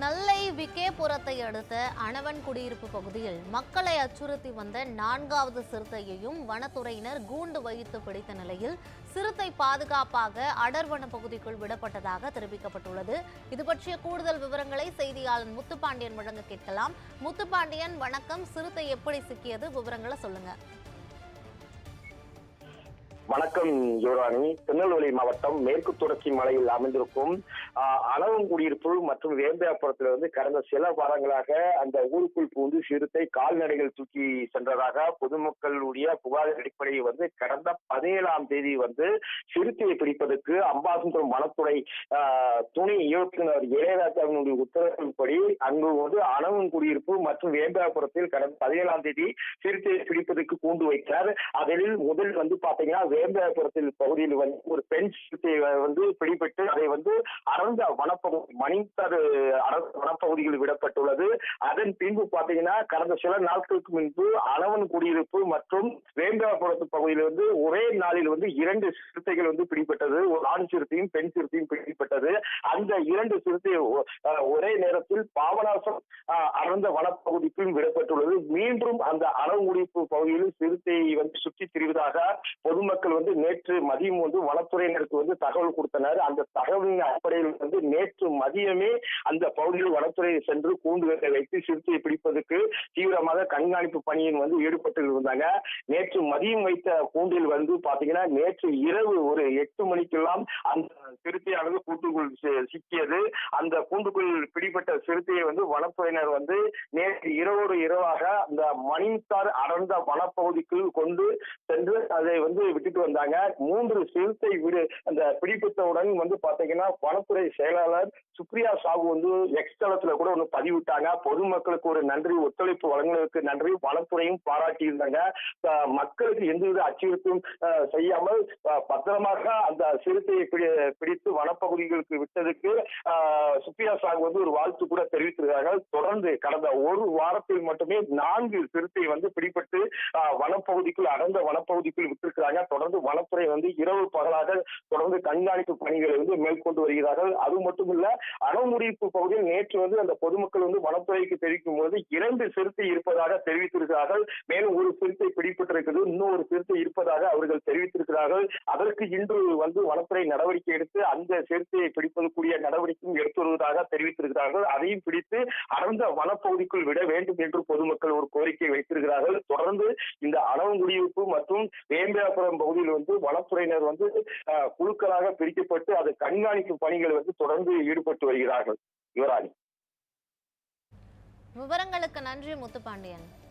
நெல்லை விகேபுரத்தை அடுத்த அணவன் குடியிருப்பு பகுதியில் மக்களை அச்சுறுத்தி வந்த நான்காவது சிறுத்தையையும் வனத்துறையினர் கூண்டு வைத்து பிடித்த நிலையில் சிறுத்தை பாதுகாப்பாக அடர்வன பகுதிக்குள் விடப்பட்டதாக தெரிவிக்கப்பட்டுள்ளது. இது பற்றிய கூடுதல் விவரங்களை செய்தியாளர் முத்துப்பாண்டியன் வழங்க கேட்கலாம். முத்துப்பாண்டியன் வணக்கம். சிறுத்தை எப்படி சிக்கியது? விவரங்களை சொல்லுங்க. வணக்கம் யுவராணி. திருநெல்வேலி மாவட்டம் மேற்கு தொடர்ச்சி மலையில் அமைந்திருக்கும் ஆஹ், குடியிருப்பு மற்றும் வேம்பியாபுரத்தில் வந்து கடந்த சில வாரங்களாக அந்த ஊருக்குள் பூந்து சிறுத்தை கால்நடைகள் தூக்கி சென்றதாக பொதுமக்களுடைய புகார் அடிப்படையில் வந்து கடந்த பதினேழாம் தேதி வந்து சிறுத்தையை பிடிப்பதற்கு அம்பாசுந்தரம் வனத்துறை ஆஹ், துணை இயக்குனர் இளையராஜாவினுடைய உத்தரவின்படி அங்கு வந்து அளவும் குடியிருப்பு மற்றும் வேம்பியாபுரத்தில் கடந்த பதினேழாம் தேதி சிறுத்தையை பிடிப்பதற்கு கூண்டு வைத்தார். அதில் முதல் வந்து பாத்தீங்கன்னா வேம்பியாபுரத்தில் பகுதியில் வந்து ஒரு பெண் சிறுத்தையை வந்து பிடிபட்டு அதை வந்து அடர்ந்த வனப்பகுதி மணித்தர் அடர்ந்த வனப்பகுதியில் விடப்பட்டுள்ளது. அதன் பின்பு பாத்தீங்கன்னா கடந்த சில நாட்களுக்கு முன்பு அளவன் குடியிருப்பு மற்றும் வேம்பியாபுரத்து பகுதியில் வந்து ஒரே நாளில் வந்து இரண்டு சிறுத்தைகள் வந்து பிடிபட்டது. ஒரு ஆண் சிறுத்தையும் பெண் சிறுத்தையும் பிடிபட்டது. அந்த இரண்டு சிறுத்தை ஒரே நேரத்தில் பாபநாசம் அடர்ந்த வனப்பகுதிக்கும் விடப்பட்டுள்ளது. மீண்டும் அந்த அளவுடிப்பு பகுதியில் சிறுத்தையை வந்து சுற்றி திரிவதாக பொதுமக்கள் வந்து நேற்று மதியம் வந்து வனத்துறையினருக்கு வந்து தகவல் கொடுத்தனர். அந்த தகவலின் அடிப்படையில் வந்து நேற்று மதியமே அந்த பகுதியில் வனத்துறை சென்று கூண்டுகளை வைத்து சிறுத்தையை பிடிப்பதற்கு தீவிரமாக கண்காணிப்பு பணியின் வந்து ஈடுபட்டு இருந்தாங்க. நேற்று மதியம் வைத்த கூண்டில் வந்து பாத்தீங்கன்னா நேற்று இரவு ஒரு எட்டு மணிக்கெல்லாம் அந்த சிறுத்தையானது கூட்டுக்குள் சிக்கியது. அந்த கூண்டுக்குள் பிடிபட்ட சிறுத்தையை வந்து வனத்துறையினர் வந்து நேற்று இரவோடு இரவாக அந்த மணித்தார் அடர்ந்த வனப்பகுதிக்குள் கொண்டு சென்று அதை வந்து விட்டுட்டு வந்தாங்க. மூன்று சிறுத்தை விடு அந்த பிடிப்பட்டவுடன் வந்து பாத்தீங்கன்னா வனத்துறை செயலாளர் சுப்ரியா சாகு வந்து எக்ஸ் தளத்துல கூட ஒன்று பதிவிட்டாங்க. பொதுமக்களுக்கு ஒரு நன்றி ஒத்துழைப்பு வழங்குவதற்கு நன்றி. வனத்துறையும் பாராட்டி இருந்தாங்க மக்களுக்கு எந்தவித அச்சுறுத்தும் செய்யாமல் பத்திரமாக அந்த சிறுத்தையை பிடி- பிடித்து வனப்பகுதிகளுக்கு விட்டதுக்கு சுப்ரியா சாகு வந்து ஒரு வாழ்த்து கூட தெரிவித்திருக்கிறார்கள். தொடர்ந்து கடந்த ஒரு வாரத்தில் மட்டுமே நான்கு சிறுத்தை வந்து பிடிபட்டு வனப்பகுதிக்குள் அடர்ந்த வனப்பகுதிக்குள் விட்டிருக்கிறாங்க. தொடர்ந்து வனத்துறை வந்து இரவு பகலாக தொடர்ந்து கண்காணிப்பு பணிகளை வந்து மேற்கொண்டு வருகிறார்கள். அது மட்டுமில்ல அணமுடிப்பு பகுதியில் நேற்று வந்து அந்த பொதுமக்கள் வந்து வனத்துறைக்கு தெரிவிக்கும் போது இரண்டு சிறுத்தை இருப்பதாக தெரிவித்திருக்கிறார்கள். மேலும் ஒரு சிறுத்தை பிடிபட்டிருக்கிறது இன்னும் ஒரு சிறுத்தை இருப்பதாக அவர்கள் தெரிவித்திருக்கிறார்கள். அதற்கு இன்று வந்து வனத்துறை நடவடிக்கை எடுத்து அந்த சிறுத்தையை பிடிப்பதற்குரிய நடவடிக்கையும் எடுத்து வருவதாக தெரிவித்திருக்கிறார்கள். அதையும் பிடித்து அடர்ந்த வனப்பகுதிக்குள் விட வேண்டும் என்று பொதுமக்கள் ஒரு கோரிக்கை வைத்திருக்கிறார்கள். தொடர்ந்து இந்த அணவங்குடியிருப்பு மற்றும் வேம்பியாபுரம் பகுதியில் வந்து வனத்துறையினர் வந்து குழுக்களாக பிரிக்கப்பட்டு அது கண்காணிக்கும் பணிகள் வந்து தொடர்ந்து ஈடுபட்டு வருகிறார்கள். யுவராணி. விவரங்களுக்கு நன்றி முத்துப்பாண்டியன்.